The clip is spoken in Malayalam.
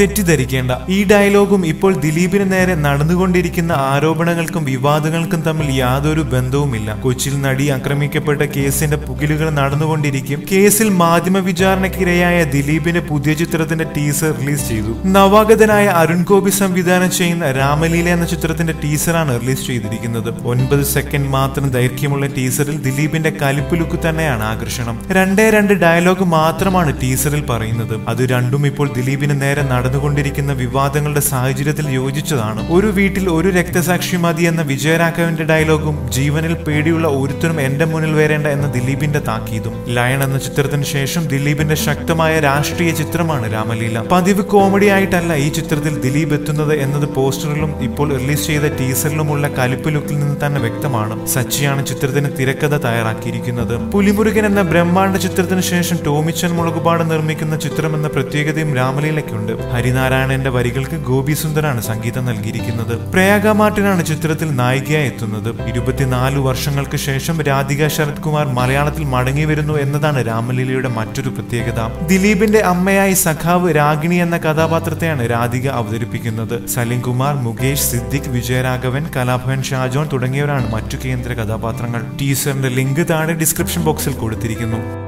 തെറ്റിദ്ധരിക്കേണ്ട. ഈ ഡയലോഗും ഇപ്പോൾ ദിലീപിന് നേരെ നടന്നുകൊണ്ടിരിക്കുന്ന ആരോപണങ്ങൾക്കും വിവാദങ്ങൾക്കും തമ്മിൽ യാതൊരു ബന്ധവുമില്ല. കൊച്ചിയിൽ നടി ആക്രമിക്കപ്പെട്ട കേസിന്റെ പുകിലുകൾ നടന്നുകൊണ്ടിരിക്കും. കേസിൽ മാധ്യമ വിചാരണക്കിരയായ ദിലീപിന്റെ പുതിയ ചിത്രത്തിന്റെ ടീസർ റിലീസ് ചെയ്തു. നവാഗതനായ അരുൺ ഗോപി സംവിധാനം ചെയ്യുന്ന രാമലീല എന്ന ചിത്രത്തിന്റെ ടീസറാണ് റിലീസ് ചെയ്തിരിക്കുന്നത്. ഒൻപത് സെക്കൻഡ് മാത്രം ദൈർഘ്യമുള്ള ടീസറിൽ ദിലീപിന്റെ കലിപ്പ് ലുക്ക് തന്നെയാണ് ആകർഷണം. രണ്ടേ രണ്ട് ഡയലോഗ് മാത്രമാണ് ടീസറിൽ പറയുന്നത്. അത് രണ്ടും ഇപ്പോൾ ദിലീപിന് നേരെ നടന്നുകൊണ്ടിരിക്കുന്ന വിവാദങ്ങളുടെ സാഹചര്യത്തിൽ യോജിച്ചതാണ്. ഒരു വീട്ടിൽ ഒരു രക്തസാക്ഷി മതി എന്ന വിജയരാഘവന്റെ ഡയലോഗും ജീവനിൽ പേടിയുള്ള ഒരുത്തനും എന്റെ മുന്നിൽ വരേണ്ട എന്ന ദിലീപിന്റെ താക്കീതും. ലയൺ എന്ന ചിത്രത്തിന് ശേഷം ദിലീപിന്റെ ശക്തമായ രാഷ്ട്രീയ ചിത്രമാണ് രാമലീല. പതിവ് കോമഡി ആയിട്ടല്ല ഈ ചിത്രത്തിൽ ദിലീപ് എത്തുന്നത് എന്നത് പോസ്റ്ററിലും ഇപ്പോൾ റിലീസ് ചെയ്ത ടീസറിലുമുള്ള കലിപ്പ് ലുക്കിൽ നിന്ന് തന്നെ വ്യക്തമാണ്. സച്ചിയാണ് ചിത്രത്തിന് തിരക്കഥ തയ്യാറാക്കിയിരിക്കുന്നത്. പുലിമുരുകൻ എന്ന ബ്രഹ്മാണ്ഡ ചിത്രത്തിന് ശേഷം ടോമിച്ചൻ മുളകുപാട് നിർമ്മിക്കുന്ന ചിത്രം എന്ന പ്രത്യേകതയും രാമലീലയ്ക്കുണ്ട്. ഹരിനാരായണന്റെ വരികൾക്ക് ഗോപി സുന്ദറാണ് സംഗീതം നൽകിയിരിക്കുന്നത്. പ്രയാഗ മാർട്ടിനാണ് ചിത്രത്തിൽ നായികയായി എത്തുന്നത്. ഇരുപത്തിനാല് വർഷങ്ങൾക്ക് ശേഷം രാധിക ശരത് കുമാർ മലയാളത്തിൽ മടങ്ങി വരുന്നു എന്നതാണ് രാമലീലയുടെ മറ്റൊരു പ്രത്യേകത. ദിലീപിന്റെ അമ്മയായി സഖാവ് രാഗിണി എന്ന കഥാപാത്രത്തെയാണ് രാധിക അവതരിപ്പിക്കുന്നത്. സലിം കുമാർ മുകേഷ് സിദ്ദിഖ് വിജയരാഘവൻ കലാഭവൻ ഷാജോൺ തുടങ്ങിയവരാണ് മറ്റു കേന്ദ്ര കഥാപാത്രങ്ങൾ. ടീസറിന്റെ ലിങ്ക് താഴെ ഡിസ്ക്രിപ്ഷൻ ബോക്സിൽ കൊടുത്തിരിക്കുന്നു.